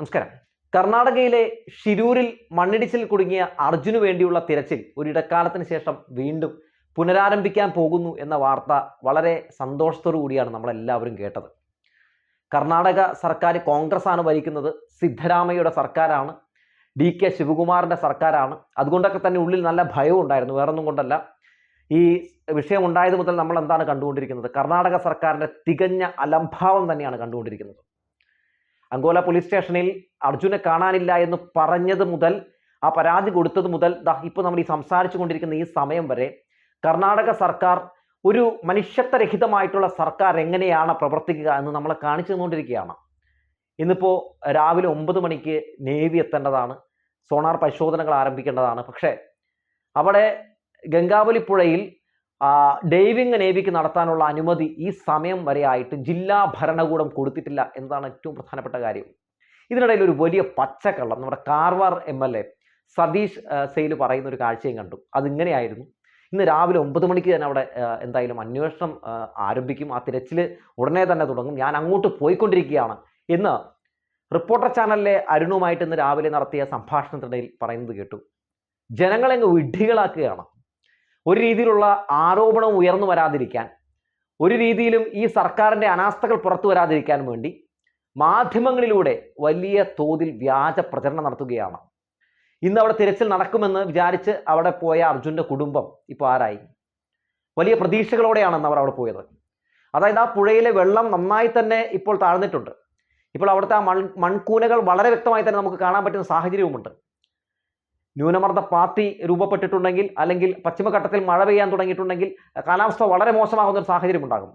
നമസ്കാരം. കർണാടകയിലെ ഷിരൂരിൽ മണ്ണിടിച്ചിൽ കുടുങ്ങിയ അർജുനു വേണ്ടിയുള്ള തിരച്ചിൽ ഒരിടക്കാലത്തിന് ശേഷം വീണ്ടും പുനരാരംഭിക്കാൻ പോകുന്നു എന്ന വാർത്ത വളരെ സന്തോഷത്തോടു കൂടിയാണ് നമ്മളെല്ലാവരും കേട്ടത്. കർണാടക സർക്കാർ കോൺഗ്രസ് ആണ് ഭരിക്കുന്നത് സിദ്ധരാമയ്യയുടെ സർക്കാരാണ് ഡി കെ ശിവകുമാറിന്റെ സർക്കാരാണ്. അതുകൊണ്ടൊക്കെ തന്നെ ഉള്ളിൽ നല്ല ഭയവും ഉണ്ടായിരുന്നു. വേറൊന്നും കൊണ്ടല്ല. ഈ വിഷയം ഉണ്ടായത് മുതൽ നമ്മൾ എന്താണ് കണ്ടുകൊണ്ടിരിക്കുന്നത്? കർണാടക സർക്കാരിന്റെ തികഞ്ഞ അലംഭാവം തന്നെയാണ് കണ്ടുകൊണ്ടിരിക്കുന്നത്. അങ്കോല പോലീസ് സ്റ്റേഷനിൽ അർജുനെ കാണാനില്ല എന്ന് പറഞ്ഞത് മുതൽ ആ പരാതി കൊടുത്തത് മുതൽ ദാ ഇപ്പോൾ നമ്മൾ ഈ സംസാരിച്ചു കൊണ്ടിരിക്കുന്ന ഈ സമയം വരെ കർണാടക സർക്കാർ ഒരു മനുഷ്യത്വരഹിതമായിട്ടുള്ള സർക്കാർ എങ്ങനെയാണ് പ്രവർത്തിക്കുക എന്ന് നമ്മളെ കാണിച്ചു തന്നുകൊണ്ടിരിക്കുകയാണ്. ഇന്നിപ്പോൾ രാവിലെ ഒമ്പത് മണിക്ക് നേവി എത്തേണ്ടതാണ് സോണാർ പരിശോധനകൾ ആരംഭിക്കേണ്ടതാണ്. പക്ഷേ അവിടെ ഗംഗാവലി പുഴയിൽ ഡൈവിംഗ് നേവിക്ക് നടത്താനുള്ള അനുമതി ഈ സമയം വരെ ആയിട്ട് ജില്ലാ ഭരണകൂടം കൊടുത്തിട്ടില്ല എന്നതാണ് ഏറ്റവും പ്രധാനപ്പെട്ട കാര്യം. ഇതിനിടയിൽ ഒരു വലിയ പച്ചക്കള്ളം നമ്മുടെ Karwar M L A Satish Sail പറയുന്ന ഒരു കാഴ്ചയും കണ്ടു. അതിങ്ങനെയായിരുന്നു. ഇന്ന് രാവിലെ ഒമ്പത് മണിക്ക് തന്നെ അവിടെ എന്തായാലും അന്വേഷണം ആരംഭിക്കും. ആ തിരച്ചിൽ ഉടനെ തന്നെ തുടങ്ങും. ഞാൻ അങ്ങോട്ട് പോയിക്കൊണ്ടിരിക്കുകയാണ് എന്ന് റിപ്പോർട്ടർ ചാനലിലെ അരുണുമായിട്ട് ഇന്ന് രാവിലെ നടത്തിയ സംഭാഷണത്തിനിടയിൽ പറയുന്നത് കേട്ടു. ജനങ്ങളെ വിഡ്ഢികളാക്കുകയാണ്. ഒരു രീതിയിലുള്ള ആരോപണം ഉയർന്നു വരാതിരിക്കാൻ ഒരു രീതിയിലും ഈ സർക്കാരിന്റെ അനാസ്ഥകൾ പുറത്തു വരാതിരിക്കാൻ വേണ്ടി മാധ്യമങ്ങളിലൂടെ വലിയ തോതിൽ വ്യാജ പ്രചരണം നടത്തുകയാണ്. ഇന്ന് അവിടെ തിരച്ചിൽ നടക്കുമെന്ന് വിചാരിച്ച് അവിടെ പോയ അർജുന്റെ കുടുംബം ഇപ്പോൾ ആരായി? വലിയ പ്രതീക്ഷകളോടെയാണ് അവർ അവിടെ പോയത്. അതായത് ആ പുഴയിലെ വെള്ളം നന്നായി തന്നെ ഇപ്പോൾ താഴ്ന്നിട്ടുണ്ട്. ഇപ്പോൾ അവിടുത്തെ ആ മൺ മൺകൂനകൾ വളരെ വ്യക്തമായി തന്നെ നമുക്ക് കാണാൻ പറ്റുന്ന സാഹചര്യവുമുണ്ട്. ന്യൂനമർദ്ദ പാത്തി രൂപപ്പെട്ടിട്ടുണ്ടെങ്കിൽ അല്ലെങ്കിൽ പശ്ചിമഘട്ടത്തിൽ മഴ പെയ്യാൻ തുടങ്ങിയിട്ടുണ്ടെങ്കിൽ കാലാവസ്ഥ വളരെ മോശമാകുന്ന ഒരു സാഹചര്യം ഉണ്ടാകും.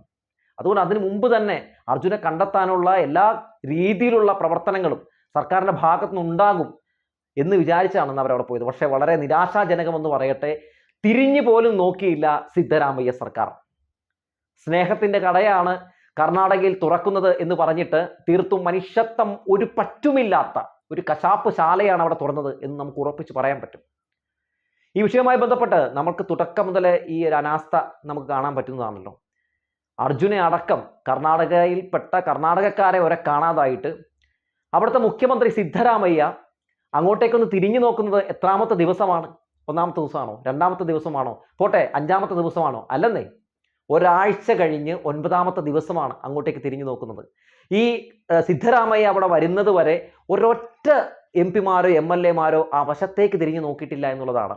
അതുകൊണ്ട് അതിനു മുമ്പ് തന്നെ അർജുനെ കണ്ടെത്താനുള്ള എല്ലാ രീതിയിലുള്ള പ്രവർത്തനങ്ങളും സർക്കാരിന്റെ ഭാഗത്തു നിന്നുണ്ടാകും എന്ന് വിചാരിച്ചാണ് അവർ അവിടെ പോയത്. പക്ഷേ വളരെ നിരാശാജനകമെന്ന് പറയട്ടെ തിരിഞ്ഞു പോലും നോക്കിയില്ല സിദ്ധരാമയ്യ സർക്കാർ. സ്നേഹത്തിന്റെ കടയാണ് കർണാടകയിൽ തുറക്കുന്നത് എന്ന് പറഞ്ഞിട്ട് തീർത്തും മനുഷ്യത്വം ഒരു പറ്റുമില്ലാത്ത ഒരു കശാപ്പ് ശാലയാണ് അവിടെ തുറന്നത് എന്ന് നമുക്ക് ഉറപ്പിച്ച് പറയാൻ പറ്റും. ഈ വിഷയവുമായി ബന്ധപ്പെട്ട് നമുക്ക് തുടക്കം മുതൽ ഈ ഒരു അനാസ്ഥ നമുക്ക് കാണാൻ പറ്റുന്നതാണല്ലോ. അർജുനെ അടക്കം കർണാടകയിൽപ്പെട്ട കർണാടകക്കാരെ ഒരെ കാണാതായിട്ട് അവിടുത്തെ മുഖ്യമന്ത്രി സിദ്ധരാമയ്യ അങ്ങോട്ടേക്കൊന്ന് തിരിഞ്ഞു നോക്കുന്നത് എത്രാമത്തെ ദിവസമാണ്? ഒന്നാമത്തെ ദിവസമാണോ? രണ്ടാമത്തെ ദിവസമാണോ? പോട്ടെ അഞ്ചാമത്തെ ദിവസമാണോ? അല്ലെന്നേ. ഒരാഴ്ച കഴിഞ്ഞ് ഒൻപതാമത്തെ ദിവസമാണ് അങ്ങോട്ടേക്ക് തിരിഞ്ഞു നോക്കുന്നത്. ഈ സിദ്ധരാമയ്യ അവിടെ വരുന്നത് വരെ ഒരൊറ്റ എം പിമാരോ എം എൽ എമാരോ ആ വശത്തേക്ക് തിരിഞ്ഞു നോക്കിയിട്ടില്ല എന്നുള്ളതാണ്.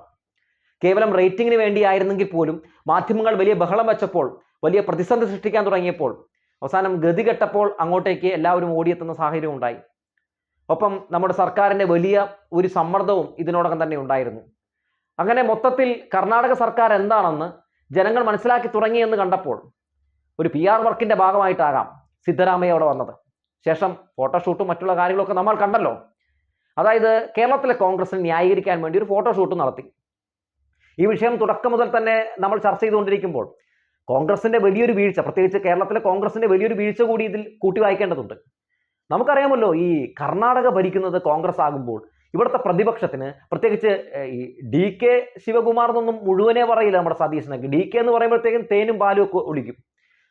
കേവലം റേറ്റിംഗിന് വേണ്ടിയായിരുന്നെങ്കിൽ പോലും മാധ്യമങ്ങൾ വലിയ ബഹളം വെച്ചപ്പോൾ വലിയ പ്രതിസന്ധി സൃഷ്ടിക്കാൻ തുടങ്ങിയപ്പോൾ അവസാനം ഗതികെട്ടപ്പോൾ അങ്ങോട്ടേക്ക് എല്ലാവരും ഓടിയെത്തുന്ന സാഹചര്യം ഉണ്ടായി. ഒപ്പം നമ്മുടെ സർക്കാരിന്റെ വലിയ ഒരു സമ്മർദ്ദവും ഇതിനോടകം തന്നെ ഉണ്ടായിരുന്നു. അങ്ങനെ മൊത്തത്തിൽ കർണാടക സർക്കാർ എന്താണെന്ന് ജനങ്ങൾ മനസ്സിലാക്കി തുടങ്ങിയെന്ന് കണ്ടപ്പോൾ ഒരു പി ആർ വർക്കിന്റെ ഭാഗമായിട്ടാകാം സിദ്ധരാമയ്യ അവിടെ വന്നത്. ശേഷം ഫോട്ടോഷൂട്ടും മറ്റുള്ള കാര്യങ്ങളൊക്കെ നമ്മൾ കണ്ടല്ലോ. അതായത് കേരളത്തിലെ കോൺഗ്രസിനെ ന്യായീകരിക്കാൻ വേണ്ടി ഒരു ഫോട്ടോഷൂട്ട് നടത്തി. ഈ വിഷയം തുടക്കം മുതൽ തന്നെ നമ്മൾ ചർച്ച ചെയ്തുകൊണ്ടിരിക്കുമ്പോൾ കോൺഗ്രസിന്റെ വലിയൊരു വീഴ്ച പ്രത്യേകിച്ച് കേരളത്തിലെ കോൺഗ്രസിന്റെ വലിയൊരു വീഴ്ച കൂടി ഇതിൽ കൂട്ടി വായിക്കേണ്ടതുണ്ട്. നമുക്കറിയാമല്ലോ ഈ കർണാടക ഭരിക്കുന്നത് കോൺഗ്രസ് ആകുമ്പോൾ ഇവിടുത്തെ പ്രതിപക്ഷത്തിന് പ്രത്യേകിച്ച് ഈ ഡി കെ ശിവകുമാർ എന്നൊന്നും മുഴുവനെ പറയില്ല നമ്മുടെ സതീശനൊക്കെ. ഡി കെ എന്ന് പറയുമ്പോഴത്തേക്കും തേനും പാലും ഒക്കെ ഒളിക്കും.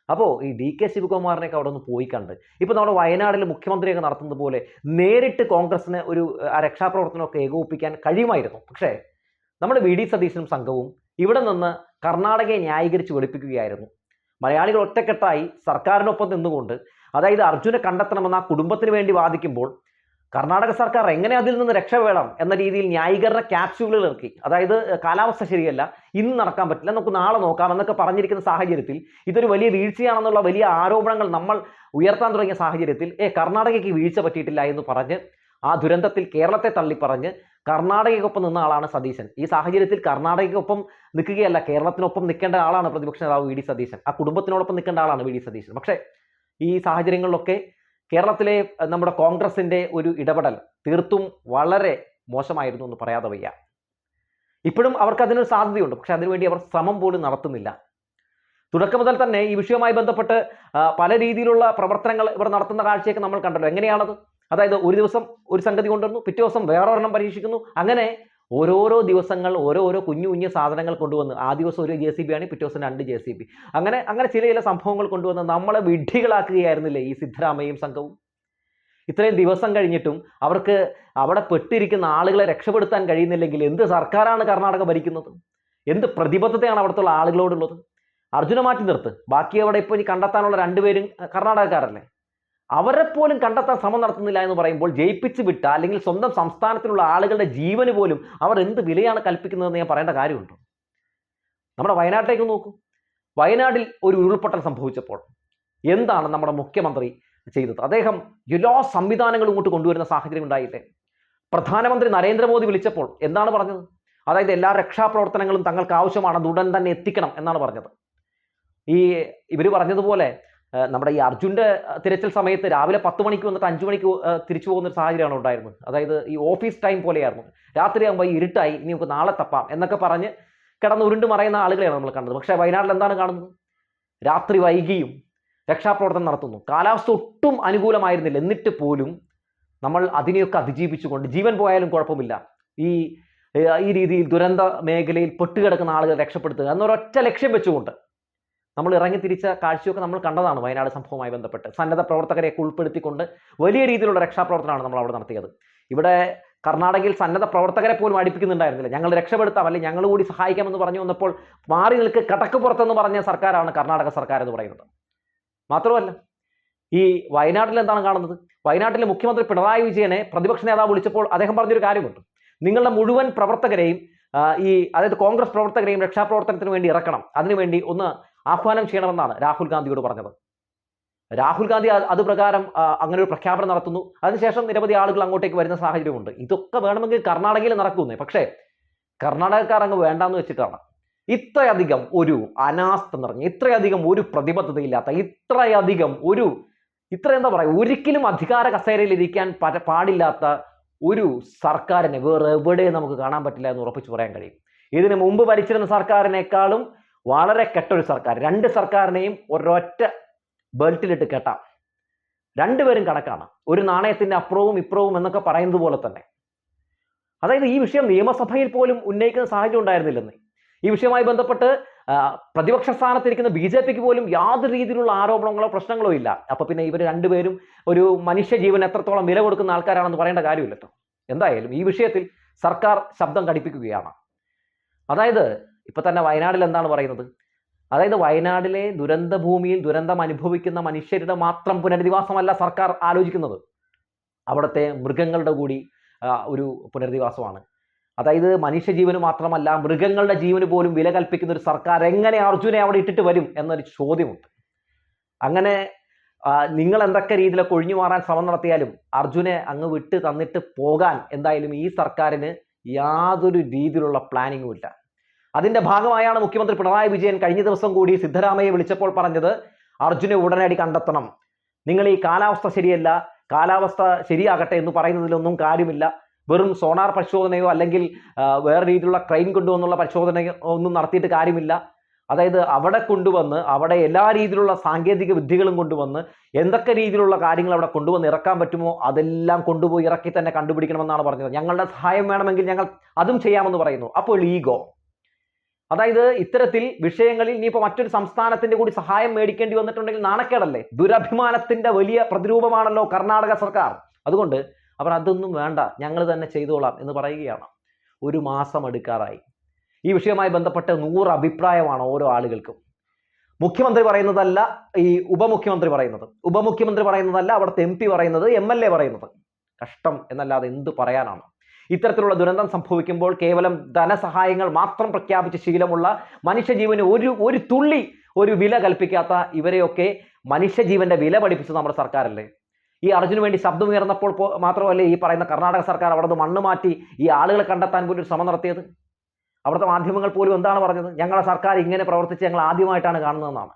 അപ്പോൾ ഈ ഡി കെ ശിവകുമാറിനെയൊക്കെ അവിടെ ഒന്ന് പോയി കണ്ട് ഇപ്പോൾ നമ്മുടെ വയനാടിൽ മുഖ്യമന്ത്രിയൊക്കെ നടത്തുന്നത് പോലെ നേരിട്ട് കോൺഗ്രസിന് ഒരു രക്ഷാപ്രവർത്തനമൊക്കെ ഏകോപിപ്പിക്കാൻ കഴിയുമായിരുന്നു. പക്ഷേ നമ്മുടെ വി ഡി സതീശനും സംഘവും ഇവിടെ നിന്ന് കർണാടകയെ ന്യായീകരിച്ച് വെളുപ്പിക്കുകയായിരുന്നു. മലയാളികൾ ഒറ്റക്കെട്ടായി സർക്കാരിനൊപ്പം നിന്നുകൊണ്ട് അതായത് അർജുനെ കണ്ടെത്തണമെന്ന് ആ കുടുംബത്തിന് വേണ്ടി വാദിക്കുമ്പോൾ കർണാടക സർക്കാർ എങ്ങനെ അതിൽ നിന്ന് രക്ഷ വേണം എന്ന രീതിയിൽ ന്യായീകരണ ക്യാപ്സ്യൂളുകൾ ഇറക്കി. അതായത് കാലാവസ്ഥ ശരിയല്ല ഇന്ന് നടക്കാൻ പറ്റില്ല നമുക്ക് നാളെ നോക്കാം എന്നൊക്കെ പറഞ്ഞിരിക്കുന്ന സാഹചര്യത്തിൽ ഇതൊരു വലിയ വീഴ്ചയാണെന്നുള്ള വലിയ ആരോപണങ്ങൾ നമ്മൾ ഉയർത്താൻ തുടങ്ങിയ സാഹചര്യത്തിൽ ഏ കർണാടകയ്ക്ക് വീഴ്ച പറ്റിയിട്ടില്ല എന്ന് പറഞ്ഞ് ആ ദുരന്തത്തിൽ കേരളത്തെ തള്ളിപ്പറഞ്ഞ് കർണാടകയ്ക്കൊപ്പം നിന്ന ആളാണ് സതീശൻ. ഈ സാഹചര്യത്തിൽ കർണാടകയ്ക്കൊപ്പം നിൽക്കുകയല്ല കേരളത്തിനൊപ്പം നിൽക്കേണ്ട ആളാണ് പ്രതിപക്ഷ നേതാവ് വി ഡി സതീശൻ. ആ കുടുംബത്തിനോടൊപ്പം നിൽക്കേണ്ട ആളാണ് വി ഡി സതീശൻ. പക്ഷേ ഈ സാഹചര്യങ്ങളിലൊക്കെ കേരളത്തിലെ നമ്മുടെ കോൺഗ്രസിന്റെ ഒരു ഇടപെടൽ തീർത്തും വളരെ മോശമായിരുന്നു എന്ന് പറയാതെ വയ്യ. ഇപ്പോഴും അവർക്ക് അതിനൊരു സാധ്യതയുണ്ട്. പക്ഷെ അതിനുവേണ്ടി അവർ ശ്രമം പോലും നടത്തുന്നില്ല. തുടക്കം മുതൽ തന്നെ ഈ വിഷയവുമായി ബന്ധപ്പെട്ട് പല രീതിയിലുള്ള പ്രവർത്തനങ്ങൾ ഇവർ നടത്തുന്ന കാഴ്ചയൊക്കെ നമ്മൾ കണ്ടല്ലോ. എങ്ങനെയാണത്? അതായത് ഒരു ദിവസം ഒരു സംഗതി കൊണ്ടുവരുന്നു പിറ്റേ ദിവസം വേറൊരെണ്ണം പരീക്ഷിക്കുന്നു. അങ്ങനെ ഓരോരോ ദിവസങ്ങൾ ഓരോരോ കുഞ്ഞു കുഞ്ഞു സാധനങ്ങൾ കൊണ്ടുവന്ന് ആ ദിവസം ഒരു ജെ സി ബി ആണ് പിറ്റേ ദിവസം രണ്ട് ജെ സി ബി അങ്ങനെ അങ്ങനെ ചില ചില സംഭവങ്ങൾ കൊണ്ടുവന്ന് നമ്മളെ വിഡ്ഢികളാക്കുകയായിരുന്നില്ലേ ഈ സിദ്ധരാമയ്യയും സംഘവും? ഇത്രയും ദിവസം കഴിഞ്ഞിട്ടും അവർക്ക് അവിടെ പെട്ടിരിക്കുന്ന ആളുകളെ രക്ഷപ്പെടുത്താൻ കഴിയുന്നില്ലെങ്കിൽ എന്ത് സർക്കാരാണ് കർണാടക ഭരിക്കുന്നത്? എന്ത് പ്രതിബദ്ധതയാണ് അവിടുത്തെ ആളുകളോടുള്ളത്? അർജുന മാറ്റി നിർത്ത്. ബാക്കി അവിടെ ഇപ്പോൾ ഇനി കണ്ടെത്താനുള്ള രണ്ടുപേരും കർണാടകക്കാരല്ലേ? അവരെ പോലും കണ്ടെത്താൻ ശ്രമം നടത്തുന്നില്ല എന്ന് പറയുമ്പോൾ ജയിപ്പിച്ച് വിട്ട അല്ലെങ്കിൽ സ്വന്തം സംസ്ഥാനത്തിലുള്ള ആളുകളുടെ ജീവന് പോലും അവർ എന്ത് വിലയാണ് കൽപ്പിക്കുന്നതെന്ന് ഞാൻ പറയേണ്ട കാര്യമുണ്ടോ? നമ്മുടെ വയനാട്ടിലേക്ക് നോക്കൂ. വയനാട്ടിൽ ഒരു ഉരുൾപൊട്ടൽ സംഭവിച്ചപ്പോൾ എന്താണ് നമ്മുടെ മുഖ്യമന്ത്രി ചെയ്തത്? അദ്ദേഹം എല്ലാ സംവിധാനങ്ങളും ഇങ്ങോട്ട് കൊണ്ടുവരുന്ന സാഹചര്യം ഉണ്ടായില്ലേ? പ്രധാനമന്ത്രി നരേന്ദ്രമോദി വിളിച്ചപ്പോൾ എന്താണ് പറഞ്ഞത്? അതായത് എല്ലാ രക്ഷാപ്രവർത്തനങ്ങളും തങ്ങൾക്ക് ആവശ്യമാണ് ഉടൻ തന്നെ എത്തിക്കണം എന്നാണ് പറഞ്ഞത്. ഈ ഇവർ പറഞ്ഞതുപോലെ നമ്മുടെ ഈ അർജുന്റെ തിരച്ചിൽ സമയത്ത് രാവിലെ പത്ത് മണിക്ക് വന്നിട്ട് അഞ്ച് മണിക്ക് തിരിച്ചു പോകുന്ന ഒരു സാഹചര്യമാണ് ഉണ്ടായിരുന്നത്. അതായത് ഈ ഓഫീസ് ടൈം പോലെയായിരുന്നു. രാത്രിയാകുമ്പോൾ ഇരുട്ടായി ഇനി നമുക്ക് നാളെ തപ്പാം എന്നൊക്കെ പറഞ്ഞ് കിടന്ന് ഉരുണ്ട് മറയുന്ന ആളുകളെയാണ് നമ്മൾ കണ്ടത്. പക്ഷേ വയനാട്ടിൽ എന്താണ് കാണുന്നത്? രാത്രി വൈകിയും രക്ഷാപ്രവർത്തനം നടത്തുന്നു. കാലാവസ്ഥ ഒട്ടും അനുകൂലമായിരുന്നില്ല. എന്നിട്ട് പോലും നമ്മൾ അതിനെയൊക്കെ അതിജീവിച്ചുകൊണ്ട് ജീവൻ പോയാലും കുഴപ്പമില്ല. ഈ ഈ രീതിയിൽ ദുരന്ത മേഖലയിൽ പെട്ടുകിടക്കുന്ന ആളുകൾ രക്ഷപ്പെടുത്തുക എന്നൊരൊറ്റ ലക്ഷ്യം വെച്ചുകൊണ്ട് നമ്മൾ ഇറങ്ങി തിരിച്ച കാഴ്ചയൊക്കെ നമ്മൾ കണ്ടതാണ് വയനാട് സംഭവവുമായി ബന്ധപ്പെട്ട്. സന്നദ്ധ പ്രവർത്തകരെയൊക്കെ ഉൾപ്പെടുത്തിക്കൊണ്ട് വലിയ രീതിയിലുള്ള രക്ഷാപ്രവർത്തനമാണ് നമ്മൾ അവിടെ നടത്തിയത്. ഇവിടെ കർണാടകയിൽ സന്നദ്ധ പ്രവർത്തകരെ പോലും അടുപ്പിക്കുന്നുണ്ടായിരുന്നില്ല. ഞങ്ങൾ രക്ഷപ്പെടുത്താം അല്ലെങ്കിൽ ഞങ്ങൾ കൂടി സഹായിക്കാമെന്ന് പറഞ്ഞു വന്നപ്പോൾ മാറി നിൽക്ക് കടക്ക് പുറത്തെന്ന് പറഞ്ഞ സർക്കാരാണ് കർണാടക സർക്കാർ എന്ന് പറയുന്നത്. മാത്രമല്ല ഈ വയനാട്ടിൽ എന്താണ് കാണുന്നത്? വയനാട്ടിലെ മുഖ്യമന്ത്രി പിണറായി വിജയനെ പ്രതിപക്ഷ നേതാവ് വിളിച്ചപ്പോൾ അദ്ദേഹം പറഞ്ഞൊരു കാര്യമുണ്ട്. നിങ്ങളുടെ മുഴുവൻ പ്രവർത്തകരെയും ഈ അതായത് കോൺഗ്രസ് പ്രവർത്തകരെയും രക്ഷാപ്രവർത്തനത്തിന് വേണ്ടി ഇറക്കണം. അതിനുവേണ്ടി ഒന്ന് ആഹ്വാനം ചെയ്യണമെന്നാണ് രാഹുൽ ഗാന്ധിയോട് പറഞ്ഞത്. രാഹുൽ ഗാന്ധി അത് പ്രകാരം അങ്ങനെ ഒരു പ്രഖ്യാപനം നടത്തുന്നു. അതിനുശേഷം നിരവധി ആളുകൾ അങ്ങോട്ടേക്ക് വരുന്ന സാഹചര്യമുണ്ട്. ഇതൊക്കെ വേണമെങ്കിൽ കർണാടകയിൽ നടക്കുന്നേ. പക്ഷേ കർണാടകക്കാർ അങ്ങ് വേണ്ടാന്ന് വെച്ചിട്ടാണ്. ഇത്രയധികം ഒരു അനാസ്ഥ നിറഞ്ഞ ഇത്രയധികം ഒരു പ്രതിബദ്ധതയില്ലാത്ത ഇത്രയധികം ഒരു ഇത്ര എന്താ പറയുക ഒരിക്കലും അധികാര കസേരയിൽ ഇരിക്കാൻ പാടില്ലാത്ത ഒരു സർക്കാരിനെ വേറെ എവിടെ നമുക്ക് കാണാൻ പറ്റില്ല എന്ന് ഉറപ്പിച്ച് പറയാൻ കഴിയും. ഇതിനു മുമ്പ് ഭരിച്ചിരുന്ന സർക്കാരിനേക്കാളും വളരെ കെട്ടൊരു സർക്കാർ. രണ്ട് സർക്കാരിനെയും ഒരൊറ്റ ബെൽറ്റിലിട്ട് കെട്ടാം. രണ്ടുപേരും കണക്കാണ്. ഒരു നാണയത്തിന്റെ അപ്പുറവും ഇപ്പുറവും എന്നൊക്കെ പറയുന്നത് പോലെ തന്നെ. അതായത് ഈ വിഷയം നിയമസഭയിൽ പോലും ഉന്നയിക്കുന്ന സാഹചര്യം ഉണ്ടായിരുന്നില്ലെന്ന്. ഈ വിഷയവുമായി ബന്ധപ്പെട്ട് പ്രതിപക്ഷ സ്ഥാനത്തിരിക്കുന്ന ബി ജെ പിക്ക് പോലും യാതൊരു രീതിയിലുള്ള ആരോപണങ്ങളോ പ്രശ്നങ്ങളോ ഇല്ല. അപ്പൊ പിന്നെ ഇവർ രണ്ടുപേരും ഒരു മനുഷ്യജീവൻ എത്രത്തോളം വില കൊടുക്കുന്ന ആൾക്കാരാണെന്ന് പറയേണ്ട കാര്യമില്ലല്ലോ എന്തായാലും ഈ വിഷയത്തിൽ സർക്കാർ ശബ്ദം കടിപ്പിക്കുകയാണ് അതായത് ഇപ്പൊ തന്നെ വയനാടിൽ എന്താണ് പറയുന്നത്? അതായത് വയനാടിലെ ദുരന്ത ഭൂമിയിൽ ദുരന്തം അനുഭവിക്കുന്ന മനുഷ്യരുടെ മാത്രം പുനരധിവാസമല്ല സർക്കാർ ആലോചിക്കുന്നത്. അവിടുത്തെ മൃഗങ്ങളുടെ കൂടി ഒരു പുനരധിവാസമാണ്. അതായത് മനുഷ്യജീവന് മാത്രമല്ല മൃഗങ്ങളുടെ ജീവന് പോലും വില കൽപ്പിക്കുന്ന ഒരു സർക്കാർ എങ്ങനെ അർജുനെ അവിടെ ഇട്ടിട്ട് വരും എന്നൊരു ചോദ്യമുണ്ട്. അങ്ങനെ നിങ്ങൾ എന്തൊക്കെ രീതിയിലൊക്കെ ഒഴിഞ്ഞു മാറാൻ ശ്രമം നടത്തിയാലും അർജുനെ അങ്ങ് വിട്ട് തന്നിട്ട് പോകാൻ എന്തായാലും ഈ സർക്കാരിന് യാതൊരു രീതിയിലുള്ള പ്ലാനിങ്ങും ഇല്ല. അതിന്റെ ഭാഗമായാണ് മുഖ്യമന്ത്രി പിണറായി വിജയൻ കഴിഞ്ഞ ദിവസം കൂടി സിദ്ധരാമയെ വിളിച്ചപ്പോൾ പറഞ്ഞത് അർജുനെ ഉടനടി കണ്ടെത്തണം. നിങ്ങൾ ഈ കാലാവസ്ഥ ശരിയല്ല കാലാവസ്ഥ ശരിയാകട്ടെ എന്ന് പറയുന്നതിലൊന്നും കാര്യമില്ല. വെറും സോണാർ പരിശോധനയോ അല്ലെങ്കിൽ വേറെ രീതിയിലുള്ള ക്രൈം കൊണ്ടുവന്നുള്ള പരിശോധനയോ ഒന്നും നടത്തിയിട്ട് കാര്യമില്ല. അതായത് അവിടെ കൊണ്ടുവന്ന് അവിടെ എല്ലാ രീതിയിലുള്ള സാങ്കേതിക വിദ്യകളും കൊണ്ടുവന്ന് എന്തൊക്കെ രീതിയിലുള്ള കാര്യങ്ങൾ അവിടെ കൊണ്ടുവന്ന് ഇറക്കാൻ പറ്റുമോ അതെല്ലാം കൊണ്ടുപോയി ഇറക്കി തന്നെ കണ്ടുപിടിക്കണമെന്നാണ് പറഞ്ഞത്. ഞങ്ങളുടെ സഹായം വേണമെങ്കിൽ ഞങ്ങൾ അതും ചെയ്യാമെന്ന് പറയുന്നു. അപ്പോൾ ഈഗോ അതായത് ഇത്തരത്തിൽ വിഷയങ്ങളിൽ ഇനിയിപ്പോൾ മറ്റൊരു സംസ്ഥാനത്തിന്റെ കൂടി സഹായം മേടിക്കേണ്ടി വന്നിട്ടുണ്ടെങ്കിൽ നാണക്കേടല്ലേ? ദുരഭിമാനത്തിന്റെ വലിയ പ്രതിരൂപമാണല്ലോ കർണാടക സർക്കാർ. അതുകൊണ്ട് അവർ അതൊന്നും വേണ്ട ഞങ്ങൾ തന്നെ ചെയ്തോളാം എന്ന് പറയുകയാണ്. ഒരു മാസം എടുക്കാറായി. ഈ വിഷയവുമായി ബന്ധപ്പെട്ട് നൂറ് അഭിപ്രായമാണ് ഓരോ ആളുകൾക്കും. മുഖ്യമന്ത്രി പറയുന്നതല്ല ഈ ഉപമുഖ്യമന്ത്രി പറയുന്നത്. ഉപമുഖ്യമന്ത്രി പറയുന്നതല്ല അവിടുത്തെ എം പി പറയുന്നത് എം എൽ എ പറയുന്നത്. കഷ്ടം എന്നല്ലാതെ എന്ത് പറയാനാണ്? ഇത്തരത്തിലുള്ള ദുരന്തം സംഭവിക്കുമ്പോൾ കേവലം ധനസഹായങ്ങൾ മാത്രം പ്രഖ്യാപിച്ച ശീലമുള്ള മനുഷ്യജീവന് ഒരു ഒരു തുള്ളി ഒരു വില കൽപ്പിക്കാത്ത ഇവരെയൊക്കെ മനുഷ്യജീവന്റെ വില പഠിപ്പിച്ചത് നമ്മുടെ സർക്കാരല്ലേ? ഈ അർജുന് വേണ്ടി ശബ്ദമുയർന്നപ്പോൾ മാത്രമല്ല ഈ പറയുന്ന കർണാടക സർക്കാർ അവിടെ നിന്ന് മണ്ണ് മാറ്റി ഈ ആളുകളെ കണ്ടെത്താൻ പോലും ശ്രമം നടത്തിയത്? അവിടുത്തെ മാധ്യമങ്ങൾ പോലും എന്താണ് പറഞ്ഞത്? ഞങ്ങളുടെ സർക്കാർ ഇങ്ങനെ പ്രവർത്തിച്ച് ഞങ്ങൾ ആദ്യമായിട്ടാണ് കാണുന്നതെന്നാണ്.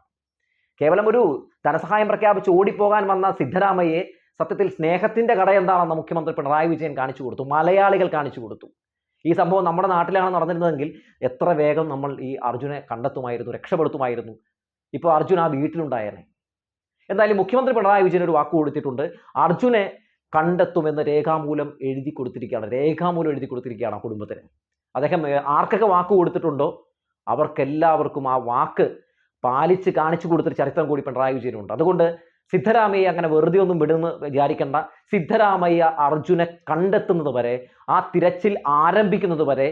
കേവലം ഒരു ധനസഹായം പ്രഖ്യാപിച്ച് ഓടിപ്പോകാൻ വന്ന സിദ്ധരാമയ്യെ സത്യത്തിൽ സ്നേഹത്തിന്റെ കട എന്താണെന്ന് മുഖ്യമന്ത്രി പിണറായി വിജയൻ കാണിച്ചു കൊടുത്തു. മലയാളികൾ കാണിച്ചു കൊടുത്തു. ഈ സംഭവം നമ്മുടെ നാട്ടിലാണ് നടന്നിരുന്നതെങ്കിൽ എത്ര വേഗം നമ്മൾ ഈ അർജുനെ കണ്ടെത്തുമായിരുന്നു രക്ഷപ്പെടുത്തുമായിരുന്നു. ഇപ്പോൾ അർജുൻ ആ വീട്ടിലുണ്ടായേനെ. എന്തായാലും മുഖ്യമന്ത്രി പിണറായി വിജയൻ ഒരു വാക്ക് കൊടുത്തിട്ടുണ്ട്. അർജുനെ കണ്ടെത്തുമെന്ന് രേഖാമൂലം എഴുതി കൊടുത്തിരിക്കുകയാണ്. രേഖാമൂലം എഴുതി കൊടുത്തിരിക്കുകയാണ് ആ കുടുംബത്തിന്. അദ്ദേഹം ആർക്കൊക്കെ വാക്ക് കൊടുത്തിട്ടുണ്ടോ? അവർക്കെല്ലാവർക്കും ആ വാക്ക് പാലിച്ച് കാണിച്ചു കൊടുത്തൊരു ചരിത്രം കൂടി പിണറായി വിജയനുണ്ട്. അതുകൊണ്ട് സിദ്ധരാമയ്യ അങ്ങനെ വെറുതെ ഒന്നും വിടുന്ന് വിചാരിക്കേണ്ട. സിദ്ധരാമയ്യ അർജുനെ കണ്ടെത്തുന്നത് വരെ ആ തിരച്ചിൽ ആരംഭിക്കുന്നത് വരെ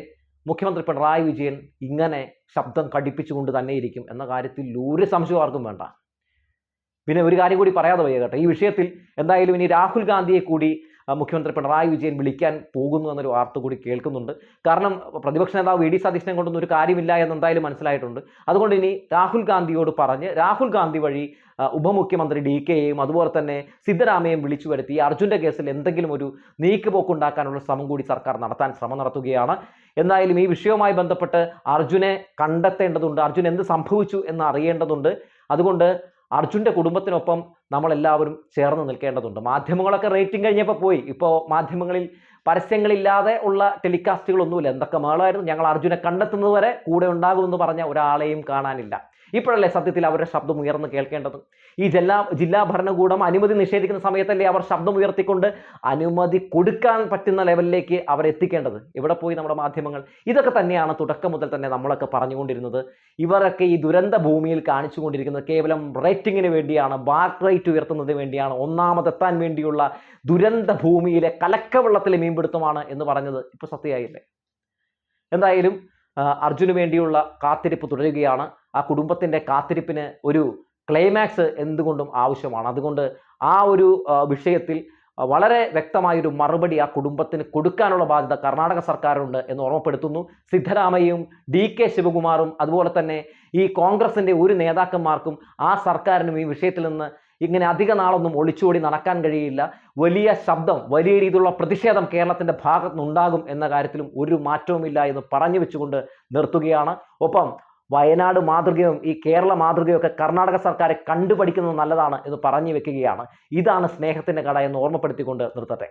മുഖ്യമന്ത്രി പിണറായി വിജയൻ ഇങ്ങനെ ശബ്ദം കടിപ്പിച്ചുകൊണ്ട് തന്നെ ഇരിക്കും എന്ന കാര്യത്തിൽ ഒരു സംശയം ആർക്കും വേണ്ട. പിന്നെ ഒരു കാര്യം കൂടി പറയാതെ വയ്യ കേട്ടോ. ഈ വിഷയത്തിൽ എന്തായാലും ഇനി രാഹുൽ ഗാന്ധിയെ കൂടി മുഖ്യമന്ത്രി പിണറായി വിജയൻ വിളിക്കാൻ പോകുന്നു എന്നൊരു വാർത്ത കൂടി കേൾക്കുന്നുണ്ട്. കാരണം പ്രതിപക്ഷ നേതാവ് വി ഡി സതീശനെ കൊണ്ടൊന്നും ഒരു കാര്യമില്ല എന്ന് എന്തായാലും മനസ്സിലായിട്ടുണ്ട്. അതുകൊണ്ട് ഇനി രാഹുൽ ഗാന്ധിയോട് പറഞ്ഞ് രാഹുൽ ഗാന്ധി വഴി ഉപമുഖ്യമന്ത്രി ഡി കെയെയും അതുപോലെ തന്നെ സിദ്ധരാമയെയും വിളിച്ചു വരുത്തി അർജുന്റെ കേസിൽ എന്തെങ്കിലും ഒരു നീക്കുപോക്കുണ്ടാക്കാനുള്ള ശ്രമം കൂടി സർക്കാർ നടത്താൻ ശ്രമം നടത്തുകയാണ്. എന്തായാലും ഈ വിഷയവുമായി ബന്ധപ്പെട്ട് അർജുനെ കണ്ടെത്തേണ്ടതുണ്ട്. അർജുൻ എന്ത് സംഭവിച്ചു എന്ന് അറിയേണ്ടതുണ്ട്. അതുകൊണ്ട് അർജുന്റെ കുടുംബത്തിനൊപ്പം നമ്മളെല്ലാവരും ചേർന്ന് നിൽക്കേണ്ടതുണ്ട്. മാധ്യമങ്ങളൊക്കെ റേറ്റിംഗ് കഴിഞ്ഞപ്പോൾ പോയി. ഇപ്പോൾ മാധ്യമങ്ങളിൽ പരസ്യങ്ങളില്ലാതെ ഉള്ള ടെലികാസ്റ്റുകളൊന്നുമില്ല. എന്തൊക്കെ മേളായിരുന്നു? ഞങ്ങൾ അർജുനെ കണ്ടെത്തുന്നത് വരെ കൂടെ ഉണ്ടാകുമെന്ന് പറഞ്ഞ ഒരാളെയും കാണാനില്ല. ഇപ്പോഴല്ലേ സത്യത്തിൽ അവരുടെ ശബ്ദം ഉയർന്നു കേൾക്കേണ്ടത്? ഈ ജില്ലാ ജില്ലാ ഭരണകൂടം അനുമതി നിഷേധിക്കുന്ന സമയത്തല്ലേ അവർ ശബ്ദം ഉയർത്തിക്കൊണ്ട് അനുമതി കൊടുക്കാൻ പറ്റുന്ന ലെവലിലേക്ക് അവർ എത്തിക്കേണ്ടത്? ഇവിടെ പോയി നമ്മുടെ മാധ്യമങ്ങൾ. ഇതൊക്കെ തന്നെയാണ് തുടക്കം മുതൽ തന്നെ നമ്മളൊക്കെ പറഞ്ഞുകൊണ്ടിരുന്നത്. ഇവരൊക്കെ ഈ ദുരന്ത ഭൂമിയിൽ കാണിച്ചുകൊണ്ടിരിക്കുന്നത് കേവലം റേറ്റിങ്ങിന് വേണ്ടിയാണ് ബാക്ക് റേറ്റ് ഉയർത്തുന്നതിന് വേണ്ടിയാണ് ഒന്നാമതെത്താൻ വേണ്ടിയുള്ള ദുരന്ത ഭൂമിയിലെ കലക്കവെള്ളത്തിലെ മീൻപിടുത്തമാണ് എന്ന് പറഞ്ഞത്. ഇപ്പോൾ സത്യമായില്ലേ? എന്തായാലും അർജുന് വേണ്ടിയുള്ള കാത്തിരിപ്പ് തുടരുകയാണ്. ആ കുടുംബത്തിന്റെ കാത്തിരിപ്പിന് ഒരു ക്ലൈമാക്സ് എന്തുകൊണ്ടും ആവശ്യമാണ്. അതുകൊണ്ട് ആ ഒരു വിഷയത്തിൽ വളരെ വ്യക്തമായൊരു മറുപടി ആ കുടുംബത്തിന് കൊടുക്കാനുള്ള ബാധ്യത കർണാടക സർക്കാരുണ്ട് എന്ന് ഓർമ്മപ്പെടുത്തുന്നു. സിദ്ധരാമയ്യയും ഡി കെ ശിവകുമാറും അതുപോലെ തന്നെ ഈ കോൺഗ്രസിന്റെ ഒരു നേതാക്കന്മാർക്കും ആ സർക്കാരിനും ഈ വിഷയത്തിൽ നിന്ന് ഇങ്ങനെ അധിക നാളൊന്നും ഒളിച്ചോടി നടക്കാൻ കഴിയില്ല. വലിയ ശബ്ദം വലിയ രീതിയിലുള്ള പ്രതിഷേധം കേരളത്തിന്റെ ഭാഗത്തുനിന്നുണ്ടാകും എന്ന കാര്യത്തിലും ഒരു മാറ്റവുമില്ല എന്ന് പറഞ്ഞു വെച്ചുകൊണ്ട് നിർത്തുകയാണ്. ഒപ്പം വയനാട് മാതൃകയും ഈ കേരള മാതൃകയും ഒക്കെ കർണാടക സർക്കാരെ കണ്ടുപഠിക്കുന്നത് നല്ലതാണ് എന്ന് പറഞ്ഞു വെക്കുകയാണ്. ഇതാണ് സ്നേഹത്തിന്റെ കട എന്ന് ഓർമ്മപ്പെടുത്തിക്കൊണ്ട് നിർത്തട്ടെ.